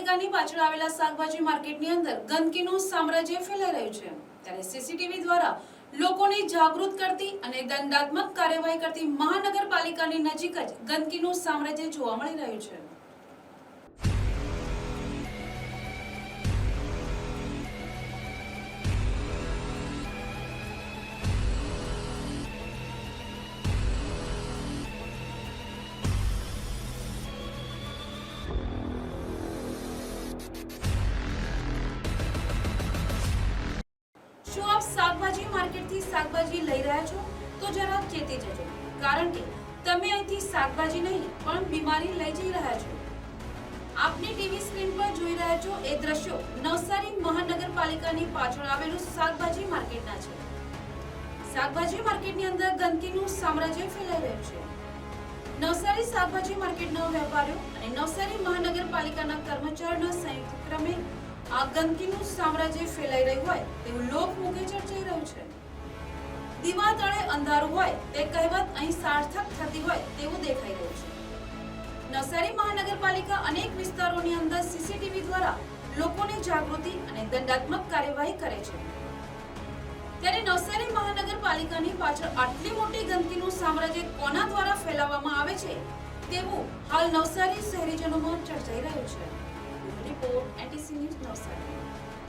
પાલિકાની પાછળ આવેલા શાકભાજી માર્કેટની અંદર ગંદકીનું સામ્રાજ્ય ફેલાઈ રહ્યું છે. ત્યારે સીસીટીવી દ્વારા લોકોને જાગૃત કરતી અને દંડાત્મક કાર્યવાહી કરતી મહાનગરપાલિકાની નજીક જ ગંદકીનું સામ્રાજ્ય જોવા મળી રહ્યું છે. શું આપ શાકભાજી માર્કેટથી શાકભાજી લઈ રહ્યા છો? તો જરા ચેતી જજો. કારણ કે તમે અહીંથી શાકભાજી નહીં, પણ બીમારી લઈ જઈ રહ્યા છો. આપની ટીવી સ્ક્રીન પર જોઈ રહ્યા છો એ દ્રશ્યો નવસારી મહાનગરપાલિકાની પાછળ આવેલું શાકભાજી માર્કેટના છે. શાકભાજી માર્કેટની અંદર ગંદકીનું સામ્રાજ્ય ફેલાઈ રહ્યું છે. નવસારી શાકભાજી માર્કેટના વેપારીઓ અને નવસારી મહાનગરપાલિકાના કર્મચારીઓના સંયુક્ત ક્રમે આ ગંદકીનું સામ્રાજ્ય ફેલાઈ રહ્યું હોય, તેવું લોકમુખે ચર્ચાઈ રહ્યું છે. દીવા તળે અંધારું હોય, તે કહેવત અહીં સાર્થક થતી હોય, તેવું દેખાઈ રહ્યું છે. નવસારી મહાનગરપાલિકા અનેક વિસ્તારોની અંદર સીસીટીવી દ્વારા લોકોને જાગૃતિ અને દંડાત્મક કાર્યવાહી કરે છે. ત્યારે નવસારી મહાનગરપાલિકાની પાછળ આટલી મોટી ગંદકીનું સામ્રાજ્ય કોના દ્વારા ફેલાવવામાં આવે છે, તેવું હાલ નવસારી શહેરીજનોમાં ચર્ચાઈ રહ્યું છે. for NTC News North Side.